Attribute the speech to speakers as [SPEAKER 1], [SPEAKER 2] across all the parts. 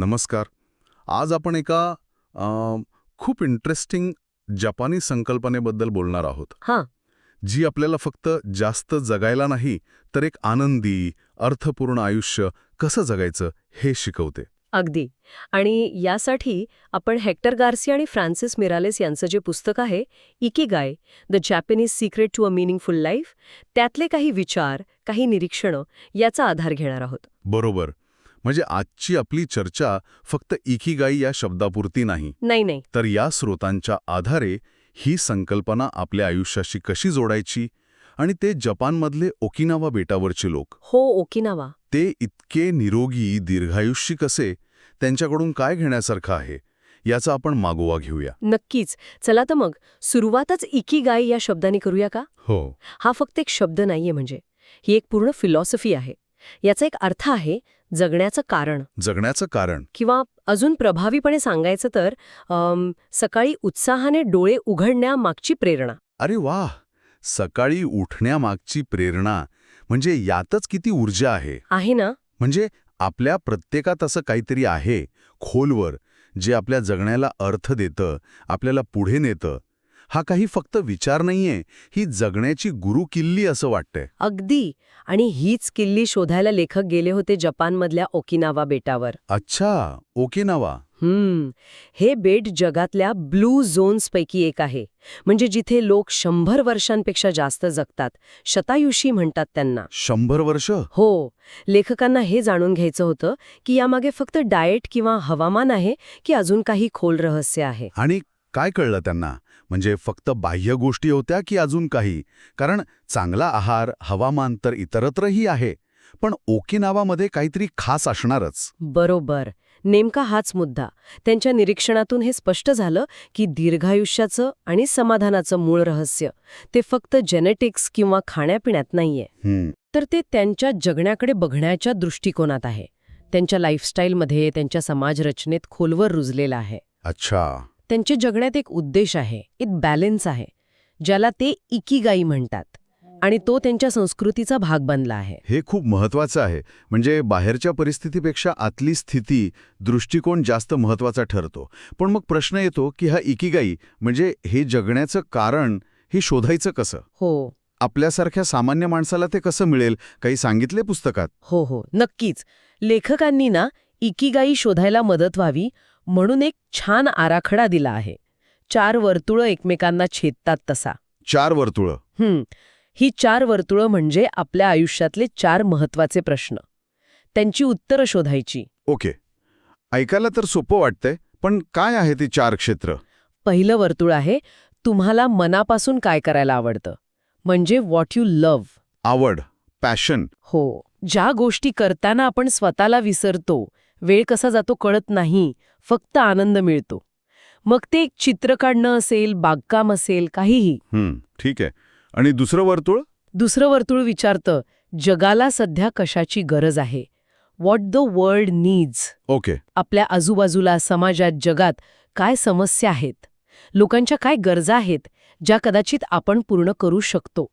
[SPEAKER 1] नमस्कार. आज आपण एका खूप इंटरेस्टिंग जपानी संकल्पनेबद्दल बोलणार आहोत.
[SPEAKER 2] हां.
[SPEAKER 1] जी आपल्याला फक्त जास्त जगायला नाही तर एक आनंदी अर्थपूर्ण आयुष्य कसं जगायचं हे शिकवते.
[SPEAKER 2] अगदी. आणि यासाठी आपण हेक्टर गार्सी आणि फ्रान्सिस मिरालेस यांचं जे पुस्तक आहे ikigai the Japanese secret to a meaningful life त्यातले काही विचार काही निरीक्षणं याचा आधार घेणार आहोत.
[SPEAKER 1] बरोबर. म्हणजे आजची आपली चर्चा फक्त इकिगाई या शब्दापुरती नाही.
[SPEAKER 2] नाही नाही.
[SPEAKER 1] तर या स्रोतांच्या आधारे ही संकल्पना आपल्या आयुष्याशी कशी जोडायची आणि ते जपानमधले ओकिनावा बेटावरचे लोक.
[SPEAKER 2] हो ओकिनावा.
[SPEAKER 1] ते इतके निरोगी दीर्घायुष्य कसे? त्यांच्याकडून काय घेण्यासारखं आहे? याचा आपण मागोवा घेऊया.
[SPEAKER 2] नक्कीच. चला तर मग सुरुवातच इकिगाय या शब्दाने करूया का?
[SPEAKER 1] हो.
[SPEAKER 2] हा फक्त एक शब्द नाहीये म्हणजे. ही एक पूर्ण फिलॉसॉफी आहे. याचा एक अर्थ आहे जगण्याचं कारण.
[SPEAKER 1] जगण्याचं कारण.
[SPEAKER 2] किंवा अजून प्रभावीपणे सांगायचं तर अम, सकाळी उत्साहाने डोळे उघडण्यामागची प्रेरणा.
[SPEAKER 1] अरे वाह! सकाळी उठण्यामागची प्रेरणा म्हणजे यातच किती ऊर्जा आहे.
[SPEAKER 2] आहे ना?
[SPEAKER 1] म्हणजे आपल्या प्रत्येकात असं काहीतरी आहे खोलवर जे आपल्या जगण्याला अर्थ देतं आपल्याला पुढे नेतं. हा काही फक्त विचार नाहीये ही जगण्याची गुरुकिल्ली असं वाटतंय.
[SPEAKER 2] अगदी. आणि हीच किल्ली शोधायला लेखक गेले होते जपानमधल्या ओकिनावा बेटावर.
[SPEAKER 1] अच्छा ओके नावा
[SPEAKER 2] हम्म. हे बेट जगातल्या ब्लू झोन्सपैकी एक आहे. म्हणजे जिथे लोक शंभर वर्षांपेक्षा जास्त जगतात शतायुषी म्हणतात त्यांना.
[SPEAKER 1] शंभर वर्ष?
[SPEAKER 2] हो. लेखकांना हे जाणून घ्यायचं होतं की यामागे फक्त डाएट किंवा हवामान आहे की अजून काही खोल रहस्य आहे.
[SPEAKER 1] आणि काय कळलं त्यांना? म्हणजे फक्त बाह्य गोष्टी होत्या की अजून काही? कारण चांगला आहार हवामान तर इतरत्रही आहे. पण ओकिनावामध्ये काहीतरी खास असणारच.
[SPEAKER 2] बरोबर. नेमका हाच मुद्दा. त्यांच्या निरीक्षणातून हे स्पष्ट झालं की दीर्घायुष्याचं आणि समाधानाचं मूळ रहस्य ते फक्त जेनेटिक्स किंवा खाण्यापिण्यात नाहीये. तर ते त्यांच्या जगण्याकडे बघण्याच्या दृष्टिकोनात आहे. त्यांच्या लाईफस्टाईलमध्ये त्यांच्या समाजरचनेत खोलवर रुजलेला आहे.
[SPEAKER 1] अच्छा.
[SPEAKER 2] त्यांच्या जगण्यात एक उद्देश आहे एक बॅलेन्स आहे ज्याला ते इकिगाई म्हणतात. आणि तो त्यांच्या संस्कृतीचा भाग बनला आहे.
[SPEAKER 1] हे खूप महत्वाचं आहे. म्हणजे बाहेरच्या परिस्थितीपेक्षा आतली स्थिती दृष्टिकोन जास्त महत्त्वाचा ठरतो. पण मग प्रश्न येतो की हा इकिगाई म्हणजे हे जगण्याचं कारण हे शोधायचं कसं?
[SPEAKER 2] हो.
[SPEAKER 1] आपल्यासारख्या सामान्य माणसाला ते कसं मिळेल? काही सांगितले पुस्तकात?
[SPEAKER 2] हो हो. नक्कीच. लेखकांनी ना इकिगाई शोधायला मदत व्हावी म्हणून एक छान आराखडा दिला आहे. चार वर्तुळं एकमेकांना छेदतात तसा.
[SPEAKER 1] चार वर्तुळं?
[SPEAKER 2] हं, ही चार वर्तुळं म्हणजे आपल्या आयुष्यातले चार महत्त्वाचे प्रश्न. त्यांची उत्तरं शोधायची.
[SPEAKER 1] ओके. ऐकायला तर सोपं वाटतंय पण काय आहे ते चार क्षेत्र?
[SPEAKER 2] पहिलं वर्तुळ आहे तुम्हाला मनापासून काय करायला आवडतं? म्हणजे व्हॉट यू लव्ह
[SPEAKER 1] आवड पॅशन
[SPEAKER 2] हो. ज्या गोष्टी करताना आपण स्वतःला विसरतो वेळ कसा जातो कळत नाही फक्त आनंद मिळतो. मग ते एक चित्र काढणं असेल बागकाम असेल काहीही.
[SPEAKER 1] हं, ठीक आहे. आणि दुसरं वर्तुळ?
[SPEAKER 2] दुसरं वर्तुळ विचारतं जगाला सध्या कशाची गरज आहे? What the world needs
[SPEAKER 1] okay.
[SPEAKER 2] आपल्या आजूबाजूला समाजात जगात काय समस्या आहेत? लोकांच्या काय गरजा आहेत ज्या कदाचित आपण पूर्ण करू शकतो?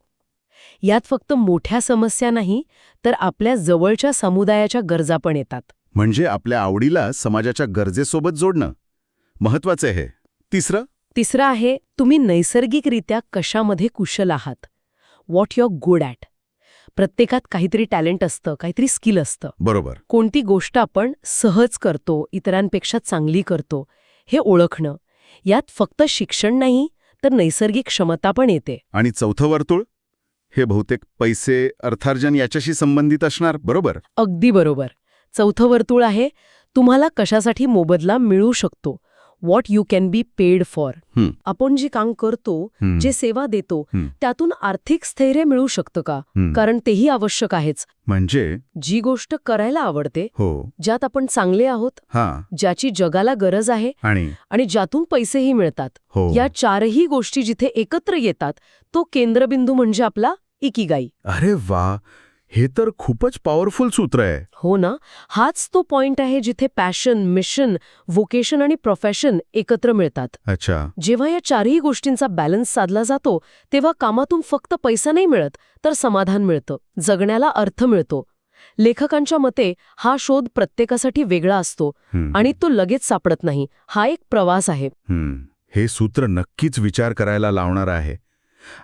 [SPEAKER 2] यात फक्त मोठ्या समस्या नाही तर आपल्या जवळच्या समुदायाच्या गरजा पण येतात.
[SPEAKER 1] म्हणजे आपल्या आवडीला समाजाच्या गरजेसोबत जोडणं. महत्वाचं आहे. तिसरं?
[SPEAKER 2] तिसरं आहे तुम्ही नैसर्गिकरित्या कशामध्ये कुशल आहात? व्हॉट युअर गुड ॲट प्रत्येकात काहीतरी टॅलेंट असतं काहीतरी स्किल असतं.
[SPEAKER 1] बरोबर.
[SPEAKER 2] कोणती गोष्ट आपण सहज करतो इतरांपेक्षा चांगली करतो हे ओळखणं. यात फक्त शिक्षण नाही तर नैसर्गिक क्षमता पण येते.
[SPEAKER 1] आणि चौथं वर्तुळ? हे बहुतेक पैसे अर्थार्जन याच्याशी संबंधित असणार बरोबर?
[SPEAKER 2] अगदी बरोबर. चौथं वर्तुळ आहे. तुम्हाला कशासाठी मोबदला मिळू शकतो? What you can be paid for. आपण जे काम करतो जे सेवा देतो. त्यातून आर्थिक स्थैर्य मिळू शकतं का. कारण तेही आवश्यक आहेच.
[SPEAKER 1] म्हणजे?
[SPEAKER 2] जी गोष्ट करायला आवडते
[SPEAKER 1] हो.
[SPEAKER 2] ज्यात आपण चांगले आहोत ज्याची जगाला गरज आहे
[SPEAKER 1] आणि?
[SPEAKER 2] आणि ज्यातून पैसेही मिळतात.
[SPEAKER 1] हो.
[SPEAKER 2] या चारही गोष्टी जिथे एकत्र येतात तो केंद्रबिंदू म्हणजे आपला इकिगाई.
[SPEAKER 1] अरे वा! हे तर खूपच पॉवरफुल सूत्र आहे.
[SPEAKER 2] हो ना? हाच तो पॉइंट आहे जिथे पॅशन मिशन व्होकेशन आणि प्रोफेशन एकत्र मिळतात.
[SPEAKER 1] अच्छा.
[SPEAKER 2] जेव्हा या चारही गोष्टींचा बॅलन्स साधला जातो तेव्हा कामातून फक्त पैसा नाही मिळत तर समाधान मिळतं जगण्याला अर्थ मिळतो. लेखकांच्या मते हा शोध प्रत्येकासाठी वेगळा असतो आणि तो लगेच सापडत नाही. हा एक प्रवास आहे.
[SPEAKER 1] हे सूत्र नक्कीच विचार करायला लावणार आहे.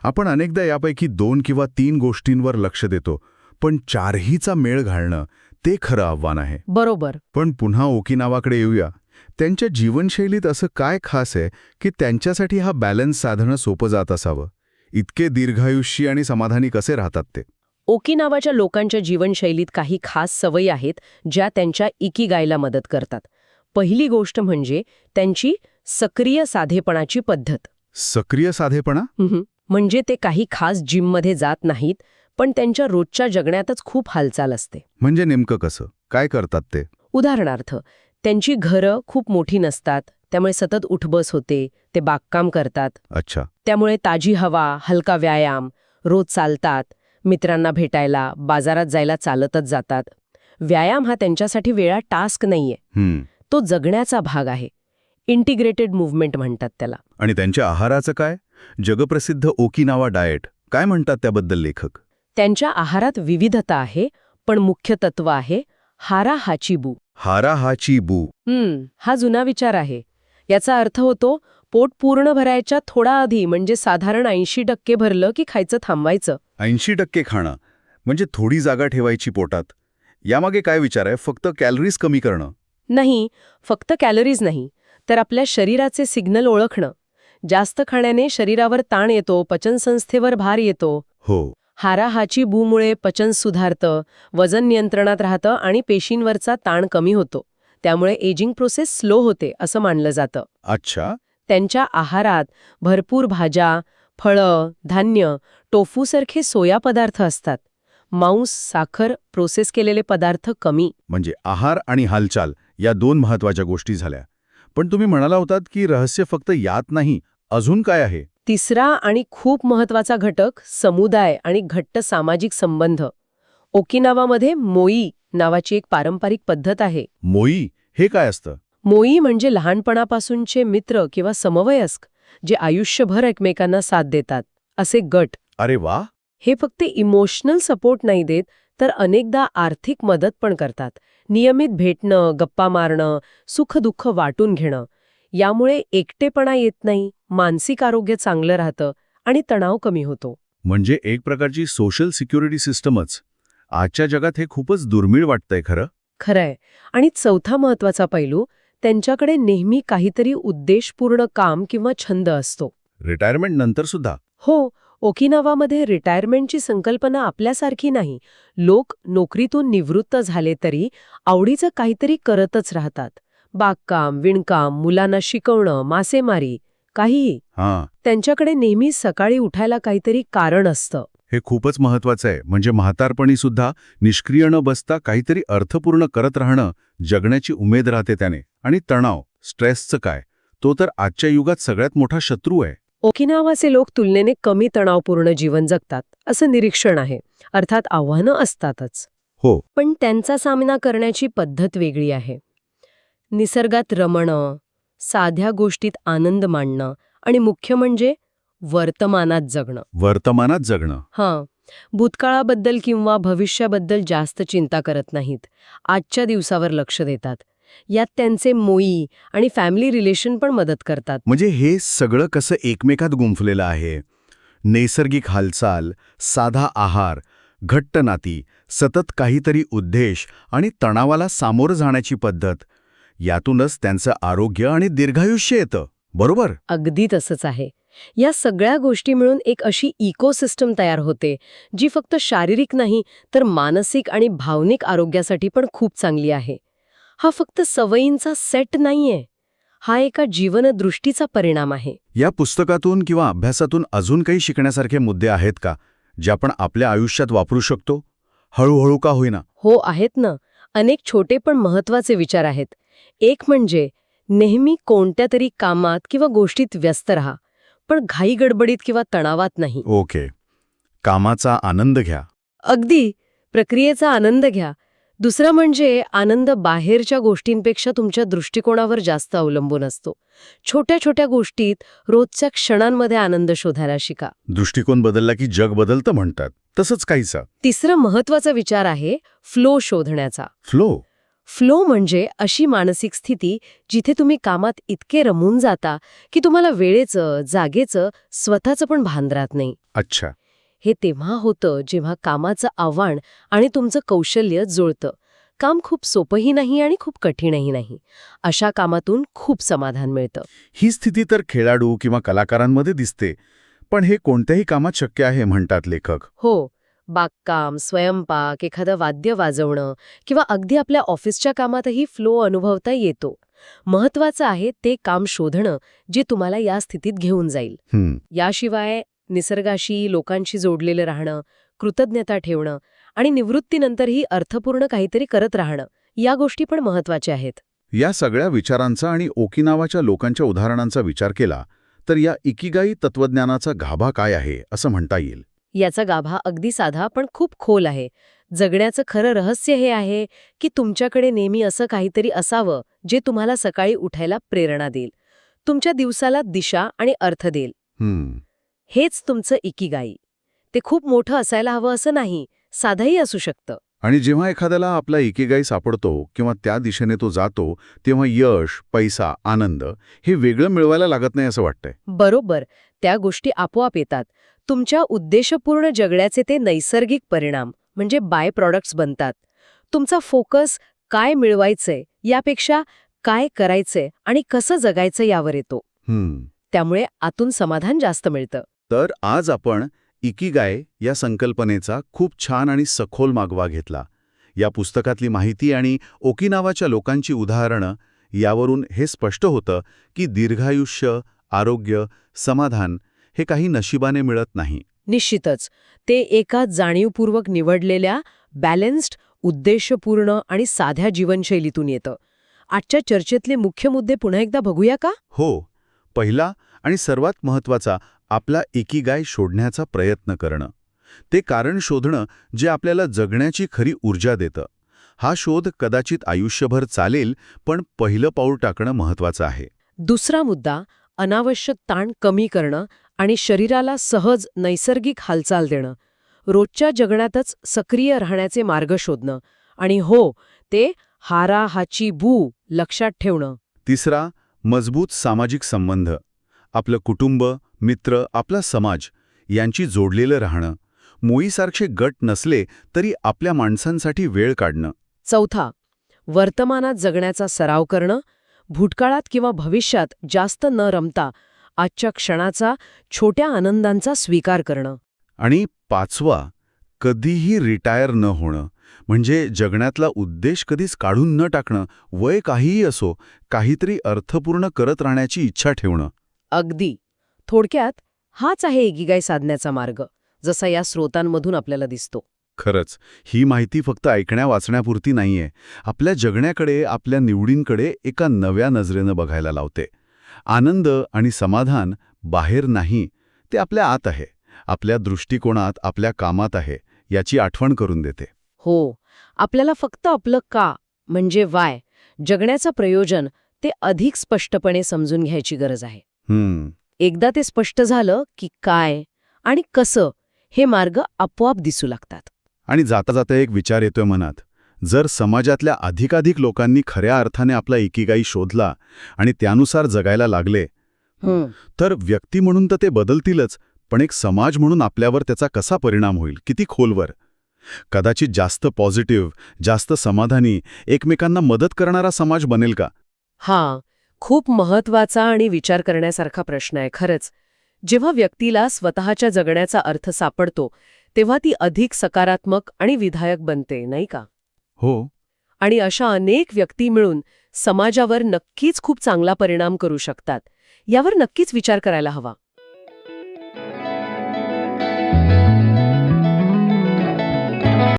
[SPEAKER 1] आपण अनेकदा यापैकी दोन किंवा तीन गोष्टींवर लक्ष देतो. पण चारहीचा मेळ घालणं ते खरं आव्हान आहे.
[SPEAKER 2] बरोबर.
[SPEAKER 1] पण पुन्हा ओकिनावाकडे येऊया. त्यांच्या जीवनशैलीत असं काय खास आहे की त्यांच्यासाठी हा बॅलन्स साधणं सोपं जात असावं? इतके दीर्घायुष्यी आणि समाधानी कसे राहतात ते?
[SPEAKER 2] ओकिनावाच्या लोकांच्या जीवनशैलीत काही खास सवयी आहेत ज्या त्यांच्या इकी गायला मदत करतात. पहिली गोष्ट म्हणजे त्यांची सक्रिय साधेपणाची पद्धत.
[SPEAKER 1] सक्रिय साधेपणा.
[SPEAKER 2] म्हणजे ते काही खास जिममध्ये जात नाहीत पण त्यांच्या रोजच्या जगण्यातच खूप हालचाल असते.
[SPEAKER 1] म्हणजे नेमकं कसं? काय करतात ते?
[SPEAKER 2] उदाहरणार्थ त्यांची घरं खूप मोठी नसतात त्यामुळे सतत उठबस होते ते बागकाम करतात.
[SPEAKER 1] अच्छा.
[SPEAKER 2] त्यामुळे ताजी हवा हलका व्यायाम रोज चालतात मित्रांना भेटायला बाजारात जायला चालतच जातात. व्यायाम हा त्यांच्यासाठी वेळा टास्क नाहीये. तो जगण्याचा भाग आहे. इंटिग्रेटेड मूव्हमेंट म्हणतात त्याला.
[SPEAKER 1] आणि त्यांच्या आहाराचं काय? जगप्रसिद्ध ओकिनावा डाएट. काय म्हणतात त्याबद्दल लेखक?
[SPEAKER 2] त्यांच्या आहारात विविधता आहे पण मुख्य तत्व आहे हारा हाचीबू
[SPEAKER 1] हारा हाची बू.
[SPEAKER 2] हम्म हा जुना विचार आहे. याचा अर्थ होतो पोट पूर्ण भरायच्या थोडा आधी म्हणजे साधारण ऐंशी टक्के भरलं की खायचं थांबवायचं.
[SPEAKER 1] ऐंशी टक्के खाणं म्हणजे थोडी जागा ठेवायची पोटात. यामागे काय विचार आहे? फक्त कॅलरीज कमी करणं.
[SPEAKER 2] नाही फक्त कॅलरीज नाही तर आपल्या शरीराचे सिग्नल ओळखणं. जास्त खाण्याने शरीरावर ताण येतो पचनसंस्थेवर भार येतो.
[SPEAKER 1] हो.
[SPEAKER 2] हाराहाची बूमुळे पचन सुधारतं वजन नियंत्रणात राहतं आणि पेशींवरचा ताण कमी होतो. त्यामुळे एजिंग प्रोसेस स्लो होते असं मानलं जातं.
[SPEAKER 1] अच्छा.
[SPEAKER 2] त्यांच्या आहारात भरपूर भाज्या फळं धान्य टोफूसारखे सोया पदार्थ असतात. मांस साखर प्रोसेस केलेले पदार्थ कमी.
[SPEAKER 1] म्हणजे आहार आणि हालचाल या दोन महत्त्वाच्या गोष्टी झाल्या. पण तुम्ही म्हणाला होतात की रहस्य फक्त यात नाही अजून काय आहे?
[SPEAKER 2] तिसरा आणि खूप महत्त्वाचा घटक समुदाय आणि घट्ट सामाजिक संबंध. ओकिनावामध्ये मोई नावाची एक पारंपरिक पद्धत आहे.
[SPEAKER 1] मोई? हे काय असतं?
[SPEAKER 2] मोई म्हणजे लहानपणापासूनचे मित्र किंवा समवयस्क जे आयुष्यभर एकमेकांना साथ देतात असे गट.
[SPEAKER 1] अरे वा!
[SPEAKER 2] हे फक्त इमोशनल सपोर्ट नाही देत तर अनेकदा आर्थिक मदत पण करतात. नियमित भेटणं गप्पा मारणं सुखदुःख वाटून घेणं यामुळे एकटेपणा येत नाही. मानसिक आरोग्य चांगलं राहतं आणि तणाव कमी होतो.
[SPEAKER 1] म्हणजे एक प्रकारची सोशल सिक्युरिटी सिस्टमच आजच्या जगात हे खूपच दुर्मिळ वाटतंय खरं?
[SPEAKER 2] खरंय. आणि चौथा महत्त्वाचा पैलू त्यांच्याकडे नेहमी काहीतरी उद्देशपूर्ण काम किंवा छंद असतो.
[SPEAKER 1] रिटायरमेंट नंतर सुद्धा?
[SPEAKER 2] हो ओकिनावामध्ये रिटायरमेंटची संकल्पना आपल्यासारखी नाही. लोक नोकरीतून निवृत्त झाले तरी आवडीचं काहीतरी करतच राहतात. बागकाम विणकाम मुलांना शिकवणं मासेमारी काहीही.
[SPEAKER 1] हां.
[SPEAKER 2] त्यांच्याकडे नेहमी सकाळी उठायला काहीतरी कारण असतं.
[SPEAKER 1] हे खूपच महत्वाचं आहे. म्हणजे म्हातारपणी सुद्धा निष्क्रिय न बसता काहीतरी अर्थपूर्ण करत राहणं जगण्याची उमेद राहते त्याने. आणि तणाव स्ट्रेसचं काय? तो तर आजच्या युगात सगळ्यात मोठा शत्रू आहे.
[SPEAKER 2] ओकिनावाचे लोक तुलनेने कमी तणावपूर्ण जीवन जगतात असं निरीक्षण आहे. अर्थात आव्हानं असतातच.
[SPEAKER 1] हो.
[SPEAKER 2] पण त्यांचा सामना करण्याची पद्धत वेगळी आहे. निसर्गात रमणं साध्या गोष्टीत आनंद माणणं आणि मुख्य म्हणजे वर्तमानात जगणं.
[SPEAKER 1] वर्तमानात जगणं.
[SPEAKER 2] हां. भूतकाळाबद्दल किंवा भविष्याबद्दल जास्त चिंता करत नाहीत. आजच्या दिवसावर लक्ष देतात. यात त्यांचे मोई आणि फॅमिली रिलेशन पण मदत करतात.
[SPEAKER 1] म्हणजे हे सगळं कसं एकमेकात गुंफलेलं आहे? नैसर्गिक हालचाल साधा आहार घट्ट नाती सतत काहीतरी उद्देश आणि तणावाला सामोरं जाण्याची पद्धत यातूनच त्यांचं आरोग्य आणि दीर्घायुष्य येतं. बरोबर?
[SPEAKER 2] अगदी तसंच आहे. या सगळ्या गोष्टी मिळून एक अशी इकोसिस्टम तयार होते जी फक्त शारीरिक नाही तर मानसिक आणि भावनिक आरोग्यासाठी पण खूप चांगली आहे. हा फक्त सवयींचा सेट नाहीये. हा एका जीवनदृष्टीचा परिणाम आहे.
[SPEAKER 1] या पुस्तकातून किंवा अभ्यासातून अजून काही शिकण्यासारखे मुद्दे आहेत का जे आपण आपल्या आयुष्यात वापरू शकतो? हळूहळू का होईना?
[SPEAKER 2] हो आहेत ना. अनेक छोटे पण महत्त्वाचे विचार आहेत. एक म्हणजे नेहमी कोणत्या तरी कामात किंवा गोष्टीत व्यस्त राहा पण घाई गडबडीत किंवा तणावात नाही.
[SPEAKER 1] ओके. कामाचा आनंद घ्या.
[SPEAKER 2] अगदी. प्रक्रियेचा आनंद घ्या. दुसरं म्हणजे आनंद बाहेरच्या गोष्टींपेक्षा तुमच्या दृष्टिकोनावर जास्त अवलंबून असतो. छोट्या छोट्या गोष्टीत रोजच्या क्षणांमध्ये आनंद शोधायला शिका.
[SPEAKER 1] दृष्टिकोन बदलला की जग बदलतं म्हणतात. तसंच काहीसा.
[SPEAKER 2] तिसरं महत्त्वाचा विचार आहे फ्लो शोधण्याचा.
[SPEAKER 1] फ्लो?
[SPEAKER 2] फ्लो म्हणजे अशी मानसिक स्थिती जिथे तुम्ही कामात इतके रमून जाता की तुम्हाला वेळेचं जागेचं स्वतःचं पण भान राहत नाही.
[SPEAKER 1] अच्छा.
[SPEAKER 2] हे तेव्हा होतं जेव्हा कामाचं आव्हान आणि तुमचं कौशल्य जुळतं. काम खूप सोपंही नाही आणि खूप कठीणही नाही. अशा कामातून खूप समाधान मिळतं.
[SPEAKER 1] ही स्थिती तर खेळाडू किंवा कलाकारांमध्ये दिसते पण हे कोणत्याही कामात शक्य आहे म्हणतात लेखक.
[SPEAKER 2] हो. बागकाम स्वयंपाक एखादं वाद्य वाजवणं किंवा अगदी आपल्या ऑफिसच्या कामातही फ्लो अनुभवता येतो. महत्वाचं आहे ते काम शोधणं जे तुम्हाला या स्थितीत घेऊन जाईल. याशिवाय निसर्गाशी लोकांशी जोडलेलं राहणं कृतज्ञता ठेवणं आणि निवृत्तीनंतरही अर्थपूर्ण काहीतरी करत राहणं या गोष्टी पण महत्त्वाच्या आहेत.
[SPEAKER 1] या सगळ्या विचारांचा आणि ओकिनावाच्या लोकांच्या उदाहरणांचा विचार केला तर या इकिगाई तत्वज्ञानाचा गाभा काय आहे असं म्हणता येईल.
[SPEAKER 2] याचा गाभा अगदी साधा पण खूप खोल आहे. जगण्याचं खरं रहस्य हे आहे की तुमच्याकडे नेहमी असं काहीतरी असावं जे तुम्हाला सकाळी उठायला प्रेरणा देईल. तुमच्या दिवसाला दिशा आणि अर्थ देईल. हेच तुमचं इकिगाई. ते खूप मोठं असायला हवं असं नाही साधंही असू शकतं.
[SPEAKER 1] आणि जेव्हा एखाद्याला आपला इकिगाई सापडतो किंवा त्या दिशेने तो जातो तेव्हा यश पैसा आनंद हे वेगळं मिळवायला लागत नाही असं वाटतंय.
[SPEAKER 2] बरोबर. त्या गोष्टी आपोआप येतात. तुमच्या उद्देशपूर्ण जगण्याचे ते नैसर्गिक परिणाम म्हणजे बाय प्रॉडक्ट्स बनतात. तुमचा फोकस काय मिळवायचंय यापेक्षा काय करायचंय आणि कसं जगायचं यावर येतो. त्यामुळे आतून समाधान जास्त मिळतं.
[SPEAKER 1] तर आज आपण इकिगाय या संकल्पनेचा खूप छान आणि सखोल मागवा घेतला. या पुस्तकातली माहिती आणि ओकिनावाच्या लोकांची उदाहरणं यावरून हे स्पष्ट होतं की दीर्घायुष्य आरोग्य समाधान हे काही नशिबाने मिळत नाही.
[SPEAKER 2] निश्चितच ते एका जाणीवपूर्वक निवडलेल्या बॅलन्स्ड उद्देशपूर्ण आणि साध्या जीवनशैलीतून येतं. आजच्या चर्चेतले मुख्य मुद्दे पुन्हा एकदा बघूया का?
[SPEAKER 1] हो पहिला आणि सर्वात महत्त्वाचा आपला इकिगाय शोधण्याचा प्रयत्न करणं. ते कारण शोधणं जे आपल्याला जगण्याची खरी ऊर्जा देतं. हा शोध कदाचित आयुष्यभर चालेल पण पहिलं पाऊल टाकणं महत्वाचं आहे.
[SPEAKER 2] दुसरा मुद्दा अनावश्यक ताण कमी करणं आणि शरीराला सहज नैसर्गिक हालचाल देणं रोजच्या जगण्यातच सक्रिय राहण्याचे मार्ग शोधणं आणि हो ते हारा हाची बू लक्षात ठेवणं.
[SPEAKER 1] तिसरा मजबूत सामाजिक संबंध. आपलं कुटुंब मित्र आपला समाज यांची जोडलेलं राहणं. मोईसारखे गट नसले तरी आपल्या माणसांसाठी वेळ काढणं.
[SPEAKER 2] चौथा वर्तमानात जगण्याचा सराव करणं. भूतकाळात किंवा भविष्यात जास्त न रमता आजच्या क्षणाचा छोट्या आनंदांचा स्वीकार करणं.
[SPEAKER 1] आणि पाचवा कधीही रिटायर न होणं. म्हणजे जगण्यातला उद्देश कधीच काढून न टाकणं. वय काहीही असो काहीतरी अर्थपूर्ण करत राहण्याची इच्छा ठेवणं.
[SPEAKER 2] अगदी. थोडक्यात हाच आहे एगिगाई साधण्याचा मार्ग जसा या स्रोतांमधून आपल्याला दिसतो.
[SPEAKER 1] खरंच ही माहिती फक्त ऐकण्या वाचण्यापुरती नाहीये. आपल्या जगण्याकडे आपल्या निवडींकडे एका नव्या नजरेनं बघायला लावते. आनंद आणि समाधान बाहेर नाही ते आपल्या आत आहे आपल्या दृष्टिकोनात आपल्या कामात आहे याची आठवण करून देते.
[SPEAKER 2] हो आपल्याला फक्त आपलं का म्हणजे वाय जगण्याचं प्रयोजन ते अधिक स्पष्टपणे समजून घ्यायची गरज आहे.
[SPEAKER 1] हम्म.
[SPEAKER 2] एकदा ते स्पष्ट झालं की काय आणि कसं हे मार्ग आपोआप दिसू लागतात.
[SPEAKER 1] आणि जाता जाता एक विचार येतोय मनात. जर समाजातल्या अधिकाधिक लोकांनी खऱ्या अर्थाने आपला इकिगाई शोधला आणि त्यानुसार जगायला लागले तर व्यक्ती म्हणून तर ते बदलतीलच पण एक समाज म्हणून आपल्यावर त्याचा कसा परिणाम होईल किती खोलवर? कदाचित जास्त पॉझिटिव्ह जास्त समाधानी एकमेकांना मदत करणारा समाज बनेल का?
[SPEAKER 2] हा खूप महत्त्वाचा आणि विचार करण्यासारखा प्रश्न आहे खरंच. जेव्हा व्यक्तीला स्वतःच्या जगण्याचा अर्थ सापडतो तेव्हा ती अधिक सकारात्मक आणि विधायक बनते नाही का?
[SPEAKER 1] हो.
[SPEAKER 2] आणि अशा अनेक व्यक्ती मिळून समाजावर नक्कीच खूप चांगला परिणाम करू शकतात. यावर नक्कीच विचार करायला हवा.